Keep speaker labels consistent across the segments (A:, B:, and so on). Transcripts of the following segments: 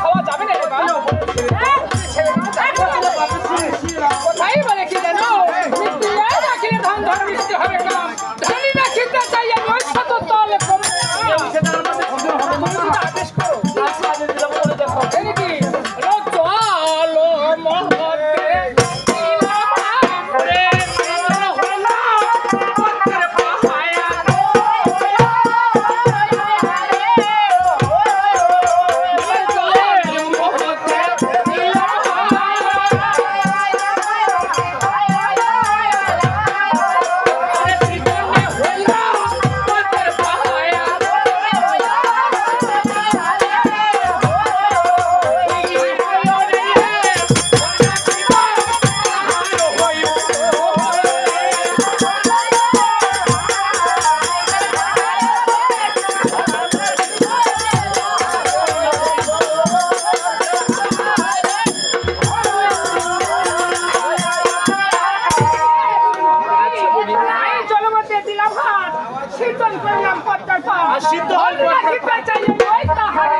A: খাওয়া যাবে না শীতল করলাম পদ্মার পাড়।
B: সিদ্ধ হল
A: অন্য খেতে চাই আমি ওই তাহারে।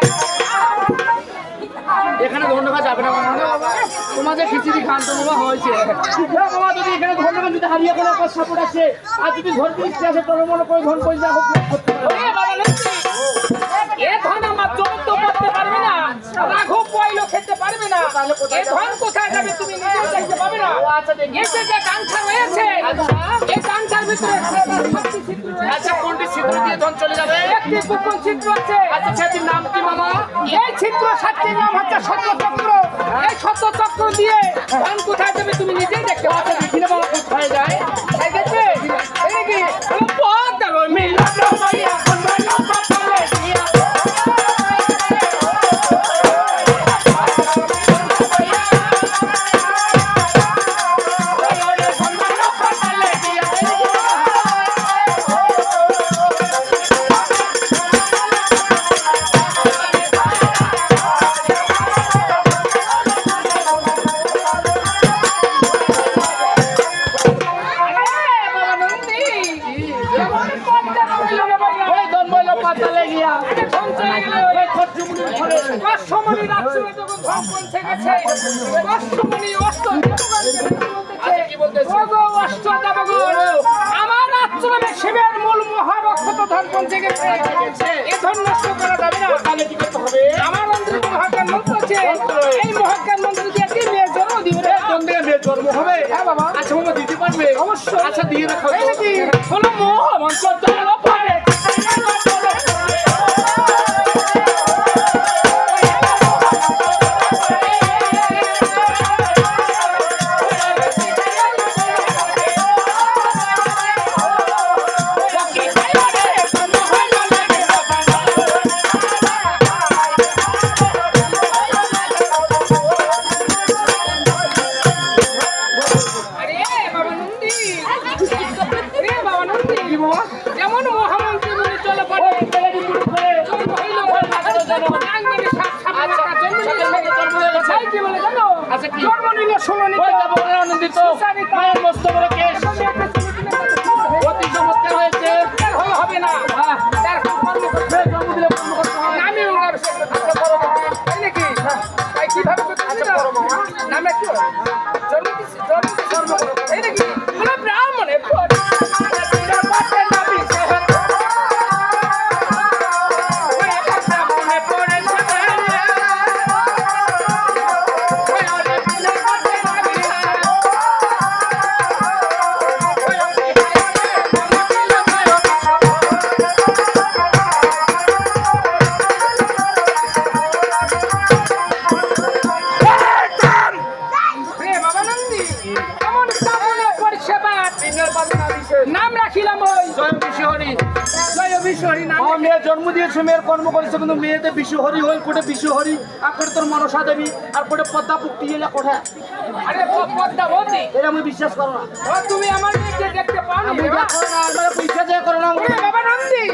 B: এখানে ধন্যবাদ যাবে না তোমাদের খিচুড়ি খান তো হয়েছে। বাবা যদি এখানে ধন্যবাদ যদি হারিয়ে গেলে আপনার সাপোর্ট আছে। আর যদি ইচ্ছে আছে তোর মনে করে ধন করে যাব
A: এ ধন আমার জব্দ করতে পারবে না। রাঘব পয়লো খেতে পারবে না। এ ধন কোথায় যাবে তুমি নিজেও দেখতে পাবে না।
B: আচ্ছা দেখি।
A: এতে যে কাঙ্ক্ষা রয়েছে
B: আচ্ছা কোনটি ছিদ্র দিয়ে ধন চলে যাবে?
A: একটি গোপন ছিদ্র আছে।
B: আচ্ছা সেটির নাম কি মামা?
A: এই ছিদ্র সাতটি নাম হচ্ছে সত্য চক্র এই সত্যচক্র দিয়ে ধন কোথায় যাবে তুমি নিজেই দেখতে পাচ্ছ না
B: কিনে বাবা কোথায় যায়। ধন বইলো পাতালে গিয়া
A: আমার আশ্রমে শিবের মূল মহারক্ষত ধন পৌঁছে গেছে। এই ধন নষ্ট করা যাবে না।
B: তাহলে কি করতে হবে?
A: আমার মন্ত্রী আছে। এই মহাজ্ঞান মন্ত্র দিয়ে কি মেয়ের জন্ম দিবে রে?
B: কোন মেয়ে জন্ম হবে?
A: হ্যাঁ বাবা।
B: আচ্ছা দিতে পারবে?
A: অবশ্যই।
B: আচ্ছা দিয়ে রাখো।
A: এই নাকি? হলো মোহ মন্ত্র জল
B: আচ্ছা কি?
A: জন্ম নিল নিত।
B: ওই যাব আনন্দিত মায়ের মস্ত বড় কেশ অতি চমৎকার হয়েছে
A: হলে হবে না। তার কর্ম করতে
B: জন্ম দিলে কর্ম করতে হয়
A: নামে ওনার সে কথা তাই নাকি? তাই কীভাবে করতে? নামে কি হয়? জন্ম রাখিলাম ওই
B: জয় বিশ্বহরি
A: জয় বিশ্বহরি নাম
B: আমার মেয়ে জন্ম দিয়েছে মেয়ের কর্ম করেছে কিন্তু মেয়েতে বিশ্বহরি হই কোটে বিশ্বহরি আর কোটে তোর মনসা দেবী আর কোটে পদ্মা পুক্তি এলা কোঠা?
A: আরে পদ্মাবতী
B: এটা আমি বিশ্বাস করো না।
A: তুমি আমার মেয়েকে দেখতে পাও না
B: না আমার পয়সা দিয়ে করো না।
A: বাবা নন্দী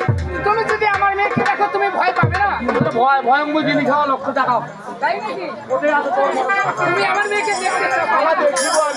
A: তুমি যদি আমার মেয়েকে দেখো তুমি ভয় পাবে না?
B: ভয় ভয় মুই জিনিস খাওয়া লক্ষ্য দেখাও।
A: তাই নাকি? তুমি আমার মেয়েকে দেখতে চাও।